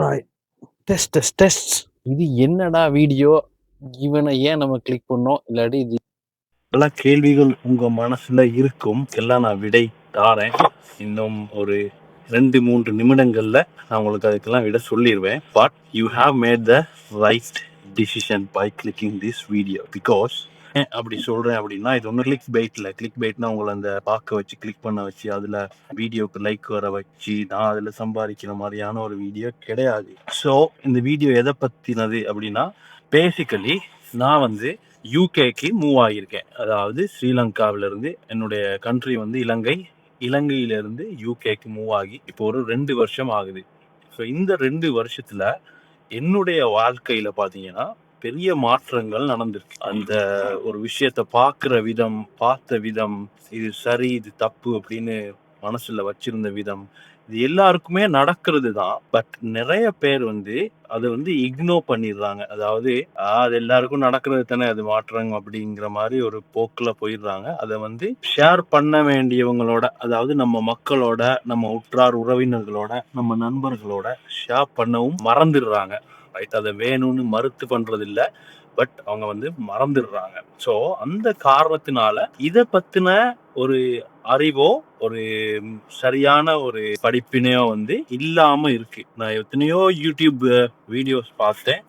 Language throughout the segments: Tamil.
Alright. டெஸ்ட் டெஸ்ட் டெஸ்ட் இது என்னடா வீடியோ இவனை ஏன் நம்ம கிளிக் பண்ணோம்? இல்லாட்டி இது பல கேள்விகள் உங்க மனசுல இருக்கும். எல்லாம் நான் விடை தாரேன். இன்னும் ஒரு ரெண்டு மூன்று நிமிடங்கள்ல நான் உங்களுக்கு அதுக்கெல்லாம் விட சொல்லிடுவேன் but you have made the right decision by clicking this video because அப்படி சொல்றேன் அப்படின்னா இது ஒன்றும் கிளிக் பைட்ல கிளிக் பைட்னா உங்களை அந்த பார்க்க வச்சு கிளிக் பண்ண வச்சு அதுல வீடியோக்கு லைக் வர வச்சு நான் அதுல சம்பாதிக்கிற மாதிரியான ஒரு வீடியோ கிடையாது. ஸோ இந்த வீடியோ எதை பத்தினது அப்படின்னா பேசிக்கலி நான் வந்து யூகேக்கு மூவ் ஆகியிருக்கேன். அதாவது ஸ்ரீலங்காவிலேருந்து என்னுடைய கண்ட்ரி வந்து இலங்கை. இலங்கையிலேருந்து யூகேக்கு மூவ் ஆகி இப்போ ஒரு ரெண்டு வருஷம் ஆகுது. ஸோ இந்த ரெண்டு வருஷத்தில் என்னுடைய வாழ்க்கையில் பார்த்தீங்கன்னா பெரிய மாற்றங்கள் நடந்திருக்கு. அந்த ஒரு விஷயத்த பார்க்குற விதம் பார்த்த விதம் இது சரி இது தப்பு அப்படின்னு மனசுல வச்சிருந்த விதம் இது எல்லாருக்குமே நடக்கிறது தான். பட் நிறைய பேர் வந்து அதை வந்து இக்னோர் பண்ணிடுறாங்க. அதாவது அது எல்லாருக்கும் நடக்கிறது தானே அது மாற்றம் அப்படிங்கிற மாதிரி ஒரு போக்கில் போயிடுறாங்க. அதை வந்து ஷேர் பண்ண வேண்டியவங்களோட அதாவது நம்ம மக்களோட நம்ம உற்றார் உறவினர்களோட நம்ம நண்பர்களோட ஷேர் பண்ணவும் மறந்துடுறாங்க. ரைட் அதை வேணும்னு மறுத்து பண்ணுறதில்ல பட் அவங்க வந்து மறந்துடுறாங்க. ஸோ அந்த காரணத்தினால இதை பத்தின ஒரு அறிவோ ஒரு சரியான ஒரு படிப்பினையோ வந்து இல்லாம இருக்கு. நான் எத்தனையோ யூடியூப் வீடியோஸ் பார்த்தேன்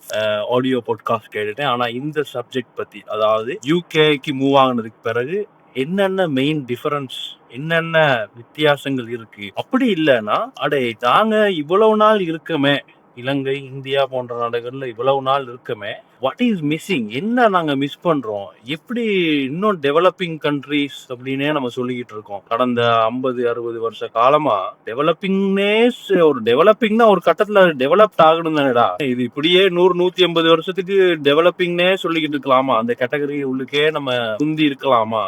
ஆடியோ பாட்காஸ்ட் கேட்டுட்டேன். ஆனா இந்த சப்ஜெக்ட் பத்தி அதாவது யூகேக்கு மூவ் ஆகுனதுக்கு பிறகு என்னென்ன மெயின் டிஃபரன்ஸ் என்னென்ன வித்தியாசங்கள் இருக்கு? அப்படி இல்லைன்னா அடே நாங்க இவ்வளவு நாள் இருக்கமே இலங்கை இந்தியா போன்ற நாடுகள்ல இவ்வளவு நாள் இருக்கமே வாட் இஸ் மிஸ்ஸிங் என்ன நாங்க மிஸ் பண்ணுறோம் எப்படி இன்னும் டெவலப்பிங் கண்ட்ரீஸ் அப்படின்னே நம்ம சொல்லிக்கிட்டு இருக்கோம். கடந்த ஐம்பது அறுபது வருஷ காலமா டெவலப்பிங்னே ஒரு டெவலப்பிங்னா ஒரு கட்டத்தில் டெவலப்ட் ஆகணும் தானேடா. இது இப்படியே நூறு நூத்தி ஐம்பது வருஷத்துக்கு டெவலப்பிங்னே சொல்லிக்கிட்டு இருக்கலாமா? அந்த கேட்டகரி உள்ளுக்கே நம்ம குந்தி இருக்கலாமா?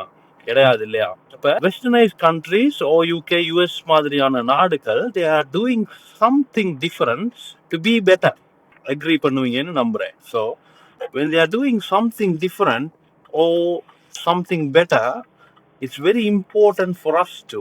கிடையாது இல்லையா? இப்ப westernise countries or UK US மாதிரியான நாடுகள் they are doing something difference to be better agri பண்ணுவீங்கன்னு நம்புறேன் so when they are doing something different or something better, it's very important for us to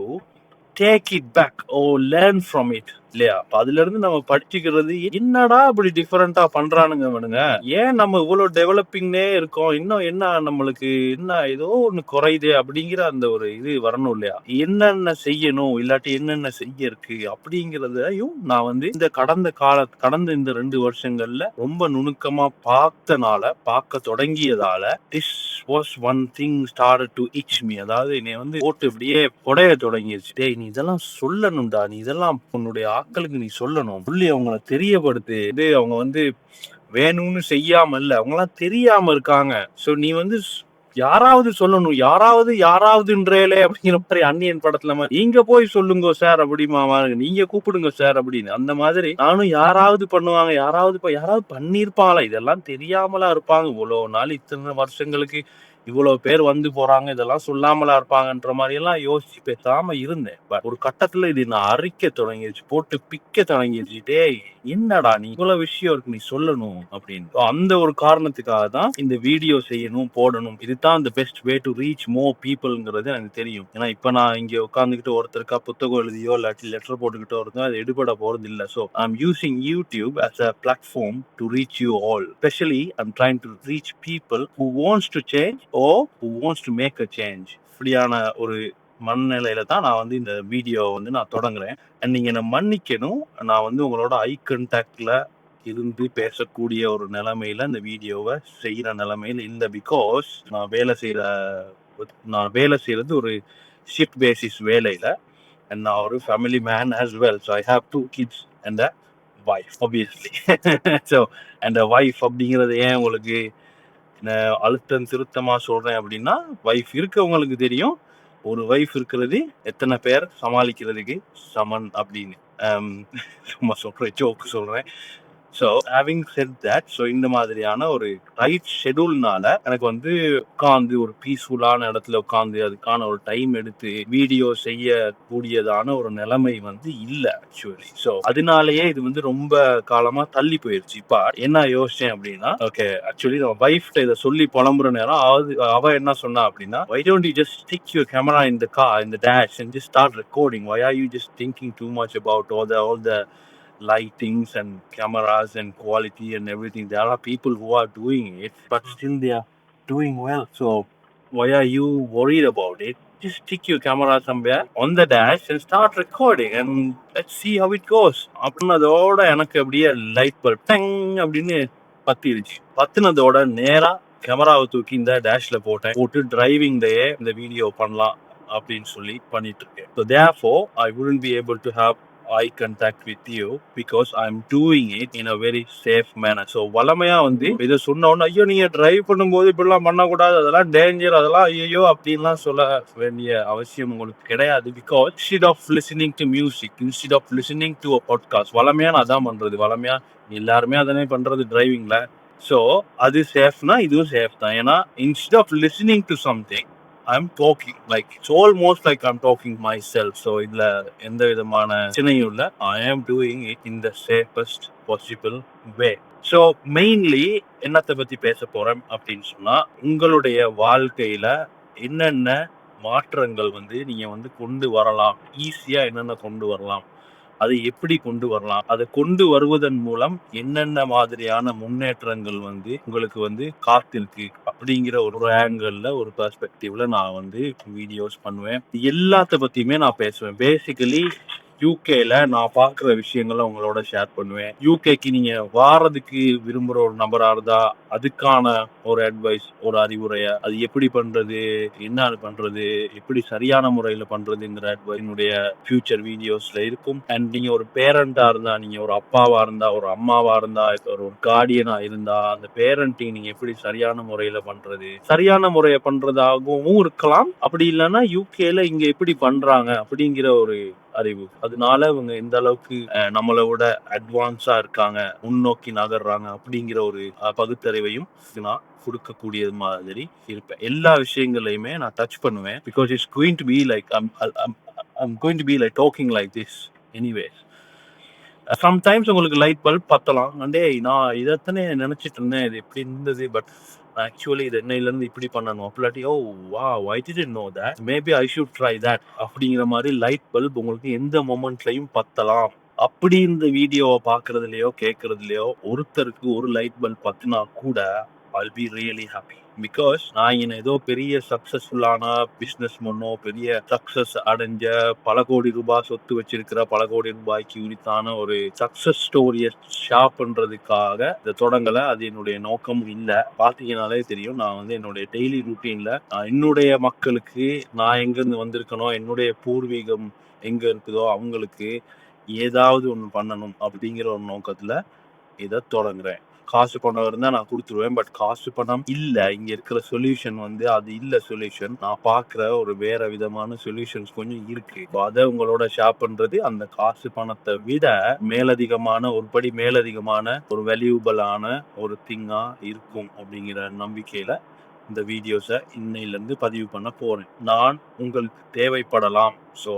take it back or learn from it இல்லையா? அப்ப அதுல இருந்து நம்ம படிச்சுக்கிறது என்னடா இப்படி டிஃபரெண்டா பண்றானுங்க அவனுங்க ஏன் நம்ம இவ்வளவு டெவலப்பிங்னே இருக்கோம்? இன்னும் என்ன நம்மளுக்கு? என்ன ஏதோ ஒண்ணு குறையுது அப்படிங்கிற அந்த ஒரு இது வரணும் இல்லையா? என்னென்ன செய்யணும்? இல்லாட்டி என்னென்ன செய்ய இருக்கு அப்படிங்கறதையும் நான் வந்து இந்த கடந்த கால கடந்த இந்த ரெண்டு வருஷங்கள்ல ரொம்ப நுணுக்கமா பார்த்தனால பார்க்க தொடங்கியதால this was one thing start to itch me அதாவது என்னை வந்து போட்டு இப்படியே புடைய தொடங்கிடுச்சு டேய் நீ இதெல்லாம் சொல்லணும்டா. நீ இதெல்லாம் உன்னுடைய ஆட்களுக்கு நீ சொல்லணும். சொல்லி அவங்கள தெரியப்படுத்து. இது அவங்க வந்து வேணும்னு செய்யாம இல்ல அவங்களாம் தெரியாம இருக்காங்க. சோ நீ வந்து யாராவது சொல்லணும். யாராவது யாராவதுன்றேலே அப்படிங்கிற மாதிரி அன்னியன் படத்துல மாதிரி நீங்க போய் சொல்லுங்க சார் அப்படிமா நீங்க கூப்பிடுங்க சார் அப்படின்னு. அந்த மாதிரி நானும் யாராவது பண்ணுவாங்க. யாராவது யாராவது பண்ணிருப்பாங்களா இதெல்லாம் தெரியாமலா இருப்பாங்க. இவ்வளவு நாள் இத்தனை வருஷங்களுக்கு இவ்வளவு பேர் வந்து போறாங்க இதெல்லாம் சொல்லாமலா இருப்பாங்கன்ற மாதிரி எல்லாம் யோசிச்சு பேசாம இருந்தேன். பட் ஒரு கட்டத்துல இது நான் அரிக்க தொடங்கிடுச்சு போட்டு பிக்க தொடங்கிடுச்சு டேய் என்னடா நீ இவ்வளவு விஷயம் இருக்கு நீ சொல்லணும் அப்படின்னு. அந்த ஒரு காரணத்துக்காக தான் இந்த வீடியோ செய்யணும் போடணும். இதுதான் இந்த பெஸ்ட் வே டு ரீச் மோ பீப்புள்ங்கிறது எனக்கு தெரியும். ஏன்னா இப்ப நான் இங்க உட்காந்துக்கிட்டு ஒருத்தருக்கா புத்தகம் எழுதியோ இல்லாட்டி லெட்டர் போட்டுக்கிட்டோ இருந்தோம் அது எடுபட போறது இல்ல. So am using YouTube as a platform to reach you all specially i'm trying to reach people who wants to change or who to make a change இப்படியான ஒரு மனநிலையில தான் நான் வந்து இந்த வீடியோ வந்து நான் தொடங்குறேன். அண்ட் நீங்க என்ன மன்னிக்கணும். நான் வந்து உங்களோட ஐ கண்டாக்ட்ல இருந்து பேசக்கூடிய ஒரு நிலைமையில இந்த வீடியோவை செய்யற நிலைமையில இல்லை. பிகாஸ் நான் வேலை செய்யற நான் வேலை செய்யறது ஒரு ஷிஃப்ட் பேசிஸ் வேலையில. அண்ட் நான் ஒரு family man as well so I have two kids and a wife obviously so and a அப்படிங்கிறது ஏன் உங்களுக்கு அழுத்தம் திருத்தமாக சொல்கிறேன் அப்படின்னா வைஃப் இருக்கவங்களுக்கு தெரியும். ஒரு வைஃப் இருக்கிறது எத்தனை பேர் சமாளிக்கிறதுக்கு சமன் அப்படின்னு. சும்மா சொல்கிறேன் ஜோக்கு சொல்கிறேன் so having said that so இந்த மாதிரியான ஒரு டைட் ஷெடியூல்னால எனக்கு வந்து உட்காந்து ஒரு பீஸ்ஃபுல்லான இடத்துல உட்காந்து அதுக்கான ஒரு டைம் எடுத்து வீடியோ செய்யக்கூடியதான ஒரு நிலைமை வந்து இல்லை ஆக்சுவலி ஸோ அதனாலயே இது வந்து ரொம்ப காலமா தள்ளி போயிருச்சு. இப்போ என்ன யோசிச்சேன் அப்படின்னா ஓகே ஆக்சுவலி நம்ம வைஃப்ட இதை சொல்லி புலம்புற நேரம் அது அவ என்ன சொன்னா அப்படின்னா why don't you just stick your camera இந்த கா இந்த dash and just start recording why are you just thinking too much about all the all the lightings and cameras and quality and everything. There are people who are doing it, but still they are doing well. So why are you worried about it? Just stick your camera somewhere on the dash and start recording and let's see how it goes. அப்படின்னதோட எனக்கு அப்படியே லைட் பல்ப் டங் அப்படின்னு பத்திருச்சு பத்துனதோட நேரா கேமராவை தூக்கி இந்த டேஷ்ல போட்டேன் போட்டு டிரைவிங்லயே இந்த வீடியோ பண்ணலாம் அப்படின்னு சொல்லி பண்ணிட்டு இருக்கேன் so therefore I wouldn't be able to have I contact with you because I am doing it in a very safe manner so வளமையா வந்து இதை சொன்ன உடனே ஐயோ நீங்க டிரைவ் பண்ணும்போது இப்படிலாம் பண்ணக்கூடாது அதெல்லாம் டேஞ்சர் அதெல்லாம் ஐயோ அப்படின்லாம் சொல்ல வேண்டிய அவசியம் உங்களுக்கு கிடையாது. Because instead of listening to music instead of listening to a podcast வளமையா நான் அதான் பண்றது. வளமையா எல்லாருமே அதனே பண்றது டிரைவிங்ல ஸோ அது சேஃப்னா இதுவும் சேஃப் தான். ஏன்னா instead of listening to something I'm talking like it's almost like I'm talking myself so இதில் எந்த விதமான பிரச்சனையும் இல்லை. I am doing it in the safest possible way so mainly என்னத்தை பற்றி பேச போகிறேன் அப்படின்னு சொன்னால் உங்களுடைய வாழ்க்கையில் என்னென்ன மாற்றங்கள் வந்து நீங்கள் வந்து கொண்டு வரலாம்? ஈஸியாக என்னென்ன கொண்டு வரலாம்? அதை எப்படி கொண்டு வரலாம்? அதை கொண்டு வருவதன் மூலம் என்னென்ன மாதிரியான முன்னேற்றங்கள் வந்து உங்களுக்கு வந்து காத்திருக்கு? அப்படிங்கிற ஒரு ஆங்கிள் ஒரு பெர்ஸ்பெக்டிவ்ல நான் வந்து வீடியோஸ் பண்ணுவேன். எல்லாத்த பத்தியுமே நான் பேசுவேன். பேசிக்கலி யூகேல நான் பார்க்குற விஷயங்களை உங்களோட ஷேர் பண்ணுவேன். யூகேக்கு நீங்க வாரதுக்கு விரும்புற ஒரு நபரா இருந்தா அதுக்கான ஒரு அட்வைஸ் ஒரு அறிவுரைய அது எப்படி பண்றது என்ன பண்றது எப்படி சரியான முறையில பண்றதுங்கிற advice என்னுடைய ஃபியூச்சர் வீடியோஸ்ல இருக்கும். அண்ட் நீங்க ஒரு பேரண்டா இருந்தா நீங்க ஒரு அப்பாவா இருந்தா ஒரு அம்மாவா இருந்தா ஒரு கார்டியனா இருந்தா அந்த பேரண்டிங் நீங்க எப்படி சரியான முறையில பண்றது சரியான முறையை பண்றதாகவும் இருக்கலாம். அப்படி இல்லைன்னா யூகேல இங்க எப்படி பண்றாங்க அப்படிங்கிற ஒரு அறிவு. அதனால இவங்க எந்த அளவுக்கு அஹ், நம்மளை விட அட்வான்ஸா இருக்காங்க முன்னோக்கி நகர்றாங்க அப்படிங்கிற ஒரு பகுத்தறிவையும் நான் கொடுக்கக்கூடிய மாதிரி இருப்பேன். எல்லா விஷயங்களையுமே நான் டச் பண்ணுவேன். Because it's going to be like I'm going to be like talking like this anyways sometimes உங்களுக்கு லைட் பல்ப் பத்தலாம். அண்டே நான் இதைத்தானே நினைச்சிட்டு இருந்தேன். இது எப்படி இருந்தது? பட் ஆக்சுவலி இது என்னையிலேருந்து இப்படி பண்ணணும். அப்படி ஓ wow I didn't know that maybe I should try that அப்படிங்கிற மாதிரி லைட் பல்ப் உங்களுக்கு எந்த மொமெண்ட்லையும் பத்தலாம். அப்படி இந்த வீடியோவை பார்க்கறதுலையோ கேட்கறதுலையோ ஒருத்தருக்கு ஒரு லைட் பல்ப் பத்தினா கூட I be really happy because நான் என்ன ஏதோ பெரிய சக்சஸ்ஃபுல்லான பிஸ்னஸ் மன்னோ பெரிய சக்சஸ் அடைஞ்ச பல கோடி ரூபாய் சொத்து வச்சிருக்கிற பல கோடி ரூபாய்க்கு உரித்தான ஒரு சக்சஸ் ஸ்டோரியை ஷேர் பண்றதுக்காக இதை தொடங்கலை. அது என்னுடைய நோக்கம் இல்லை. பார்த்தீங்கனாலே தெரியும் நான் வந்து என்னுடைய டெய்லி ரூட்டீன்ல நான் என்னுடைய மக்களுக்கு நான் எங்கேருந்து வந்திருக்கனோ என்னுடைய பூர்வீகம் எங்கே இருக்குதோ அவங்களுக்கு ஏதாவது ஒன்று பண்ணணும் அப்படிங்கிற ஒரு நோக்கத்தில் இதை தொடங்குறேன். காசு பணம் இருந்தா நான் கொடுத்துருவேன். பட் காசு பணம் இல்ல. இங்க இருக்கிற சொல்யூஷன் வந்து அது இல்ல சொல்யூஷன் நான் பாக்குற ஒரு வேற விதமான சொல்யூஷன்ஸ் கொஞ்சம் இருக்கு. அதை உங்களோட ஷேர் பண்றது அந்த காசு பணத்தை விட மேலதிகமான ஒரு படி மேலதிகமான ஒரு வேல்யூபிளான ஒரு திங்கா இருக்கும் அப்படிங்கிற நம்பிக்கையில இந்த வீடியோஸை இன்னையிலேருந்து பதிவு பண்ண போறேன். நான் உங்களுக்கு தேவைப்படலாம். ஸோ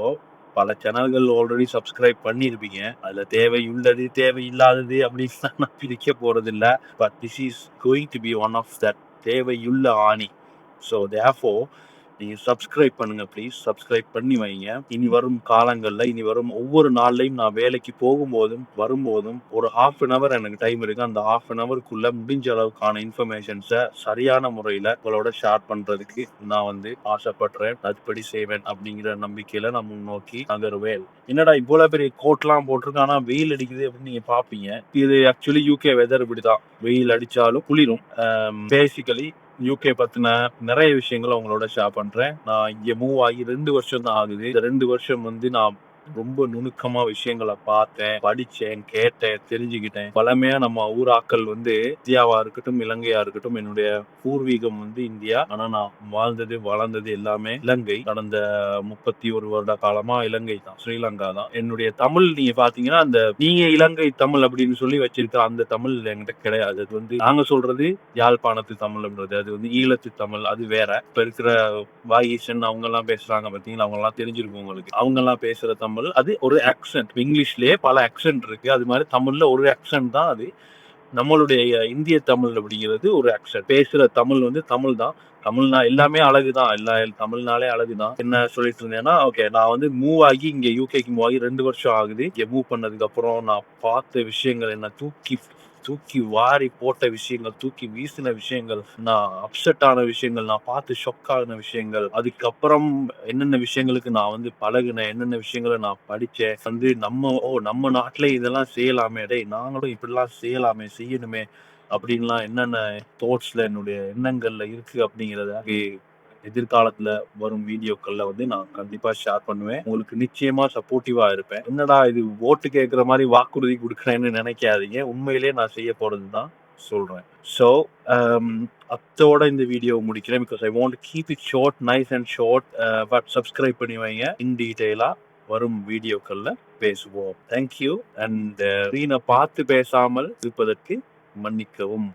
பல சேனல்கள் ஆல்ரெடி சப்ஸ்கிரைப் பண்ணியிருப்பீங்க. அதுல தேவை தேவையில்லாதது அப்படின்னு நான் பிரிக்க போறது but this is going to be one of that தேவையுள்ள ஆணி. ஸோ தேஃபோ நீங்க சப்ஸ்கிரைப் பண்ணுங்க ப்ளீஸ் சப்ஸ்கிரைப் பண்ணி வைங்க. இனி வரும் காலங்கள்ல இனி வரும் ஒவ்வொரு நாள்லையும் நான் வேலைக்கு போகும்போதும் வரும்போதும் ஒரு ஹாஃப் அன் அவர் எனக்கு டைம் இருக்கு. அந்த ஹாஃப் அன் அவருக்குள்ள முடிஞ்ச அளவுக்கான இன்ஃபர்மேஷன்ஸை சரியான முறையில உங்களோட ஷேர் பண்றதுக்கு நான் வந்து ஆசைப்படுறேன். அதுபடி செய்வேன் அப்படிங்கிற நம்பிக்கையில நான் முன்னோக்கி நகருவேன். என்னடா இவ்வளவு பெரிய கோட்லாம் போட்டிருக்கு? ஆனா வெயில் அடிக்குது அப்படின்னு நீங்க பாப்பீங்க. இது ஆக்சுவலி யூகே வெதர் இப்படிதான். வெயில் அடிச்சாலும் குளிரும். பேசிக்கலி யூகே பத்தின நிறைய விஷயங்களை உங்களோட ஷேர் பண்றேன். நான் இங்க மூவ் ஆகி ரெண்டு வருஷம் தான் ஆகுது. இந்த ரெண்டு வருஷம் வந்து நான் ரொம்ப நுணுக்கமா விஷயங்களை பார்த்தேன் படிச்சேன் கேட்டேன் தெரிஞ்சுக்கிட்டேன். பழமையா நம்ம ஊராக்கள் வந்து இந்தியாவா இருக்கட்டும் இலங்கையா இருக்கட்டும் என்னுடைய பூர்வீகம் வந்து இந்தியா. ஆனா நான் வாழ்ந்தது வளர்ந்தது எல்லாமே இலங்கை. கடந்த முப்பத்தி ஒரு வருட காலமா இலங்கை தான் ஸ்ரீலங்கா தான். என்னுடைய தமிழ் நீங்க பாத்தீங்கன்னா அந்த நீங்க இலங்கை தமிழ் அப்படின்னு சொல்லி வச்சிருக்கிற அந்த தமிழ் என்கிட்ட கிடையாது. அது வந்து நாங்க சொல்றது யாழ்ப்பாணத்து தமிழ்ன்றது அது வந்து ஈழத்து தமிழ் அது வேற. இப்ப இருக்கிற வாகீசன் அவங்க எல்லாம் பேசுறாங்க பாத்தீங்களா அவங்க எல்லாம் தெரிஞ்சிருக்கும் உங்களுக்கு. அவங்க எல்லாம் பேசுற தமிழ் அது ஒரு ஆக்சென்ட் இங்கிலீஷ்லேயே பல ஆக்சன்ட் இருக்கு. அது மாதிரி தமிழ்ல ஒரு ஆக்சன்ட் தான் அது. நம்மளுடைய இந்திய தமிழ் அப்படிங்கிறது ஒரு ஆக்சன் பேசுகிற தமிழ் வந்து தமிழ் தான். தமிழ்னா எல்லாமே அழகு தான். எல்லா தமிழ்னாலே அழகு தான். என்ன சொல்லிட்டு இருந்தேன்னா ஓகே நான் வந்து மூவ் ஆகி இங்கே யூகேக்கு மூவ் ஆகி ரெண்டு வருஷம் ஆகுது. இங்கே மூவ் பண்ணதுக்கு அப்புறம் நான் பார்த்த விஷயங்கள் என்ன தூக்கி தூக்கி வாரி போட்ட விஷயங்கள் தூக்கி வீசின விஷயங்கள் நான் அப்செட் ஆன விஷயங்கள் நான் பார்த்து ஷொக் ஆன விஷயங்கள் அதுக்கப்புறம் என்னென்ன விஷயங்களுக்கு நான் வந்து பழகுனேன் என்னென்ன விஷயங்களை நான் படித்தேன் வந்து நம்ம ஓ நம்ம நாட்டிலே இதெல்லாம் செய்யலாமே டே நாங்களும் இப்படிலாம் செய்யலாமே செய்யணுமே அப்படின்லாம் என்னென்ன தோட்ஸ்ல என்னுடைய எண்ணங்கள்ல இருக்கு அப்படிங்கிறத எதிர்காலத்துல வரும் வீடியோக்கள்ல வந்து நான் கண்டிப்பா ஷேர் பண்ணுவேன். உங்களுக்கு நிச்சயமா சப்போர்ட்டிவா இருப்பேன். என்னடா இது ஓட்டு கேட்குற மாதிரி வாக்குறுதி கொடுக்குறேன்னு நினைக்காதீங்க. உண்மையிலே நான் செய்ய போறது தான் சொல்றேன் ஸோ um, அத்தோட இந்த வீடியோ முடிக்கிறேன் because I want keep it short nice and short but subscribe பண்ணி வைங்க. இன் டீட்டெயிலா வரும் வீடியோக்கள்ல பேசுவோம். தேங்க்யூ அண்ட் ரீனை பார்த்து பேசாமல் இருப்பதற்கு மன்னிக்கவும்.